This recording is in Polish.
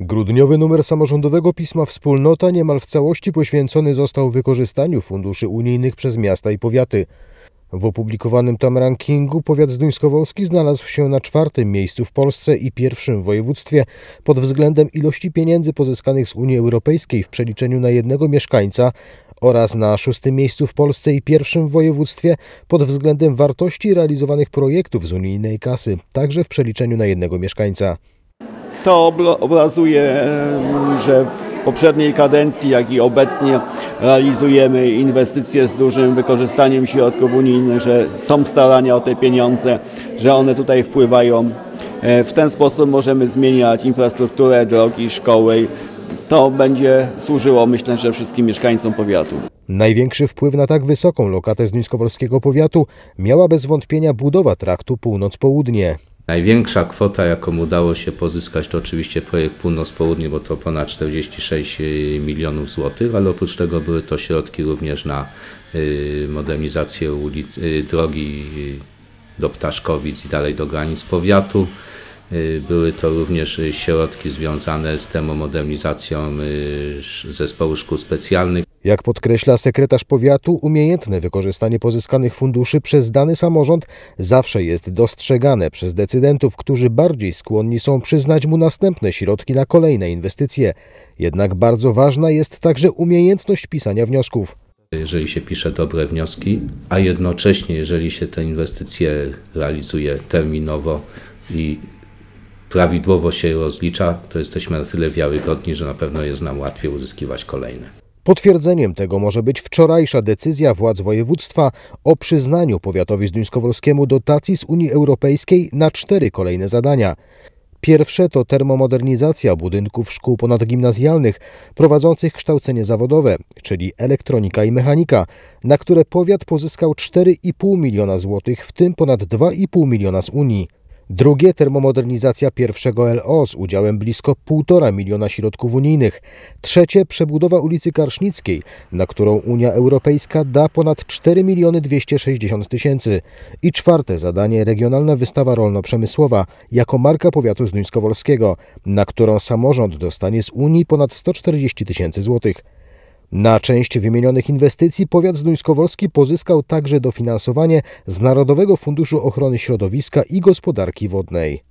Grudniowy numer samorządowego pisma Wspólnota niemal w całości poświęcony został wykorzystaniu funduszy unijnych przez miasta i powiaty. W opublikowanym tam rankingu powiat zduńskowolski znalazł się na czwartym miejscu w Polsce i pierwszym w województwie pod względem ilości pieniędzy pozyskanych z Unii Europejskiej w przeliczeniu na jednego mieszkańca oraz na szóstym miejscu w Polsce i pierwszym w województwie pod względem wartości realizowanych projektów z unijnej kasy, także w przeliczeniu na jednego mieszkańca. To obrazuje, że w poprzedniej kadencji, jak i obecnie realizujemy inwestycje z dużym wykorzystaniem środków unijnych, że są starania o te pieniądze, że one tutaj wpływają. E, w ten sposób możemy zmieniać infrastrukturę, drogi, szkoły. To będzie służyło, myślę, że wszystkim mieszkańcom powiatu. Największy wpływ na tak wysoką lokatę Zduńskowolskiego powiatu miała bez wątpienia budowa traktu północ-południe. Największa kwota, jaką udało się pozyskać, to oczywiście projekt Północ-Południe, bo to ponad 46 milionów złotych, ale oprócz tego były to środki również na y, modernizację ulic, y, drogi do Ptaszkowic i dalej do granic powiatu. Y, były to również środki związane z termomodernizacją zespołu szkół specjalnych. Jak podkreśla sekretarz powiatu, umiejętne wykorzystanie pozyskanych funduszy przez dany samorząd zawsze jest dostrzegane przez decydentów, którzy bardziej skłonni są przyznać mu następne środki na kolejne inwestycje. Jednak bardzo ważna jest także umiejętność pisania wniosków. Jeżeli się pisze dobre wnioski, a jednocześnie jeżeli się te inwestycje realizuje terminowo i prawidłowo się rozlicza, to jesteśmy na tyle wiarygodni, że na pewno jest nam łatwiej uzyskiwać kolejne. Potwierdzeniem tego może być wczorajsza decyzja władz województwa o przyznaniu powiatowi zduńskowolskiemu dotacji z Unii Europejskiej na cztery kolejne zadania. Pierwsze to termomodernizacja budynków szkół ponadgimnazjalnych prowadzących kształcenie zawodowe, czyli elektronika i mechanika, na które powiat pozyskał 4,5 miliona złotych, w tym ponad 2,5 miliona z Unii. Drugie termomodernizacja pierwszego LO z udziałem blisko 1,5 miliona środków unijnych. Trzecie przebudowa ulicy Karsznickiej, na którą Unia Europejska da ponad 4 miliony 260 tysięcy. I czwarte zadanie regionalna wystawa rolno-przemysłowa jako marka powiatu zduńskowolskiego, na którą samorząd dostanie z Unii ponad 140 tysięcy złotych. Na część wymienionych inwestycji powiat zduńskowolski pozyskał także dofinansowanie z Narodowego Funduszu Ochrony Środowiska i Gospodarki Wodnej.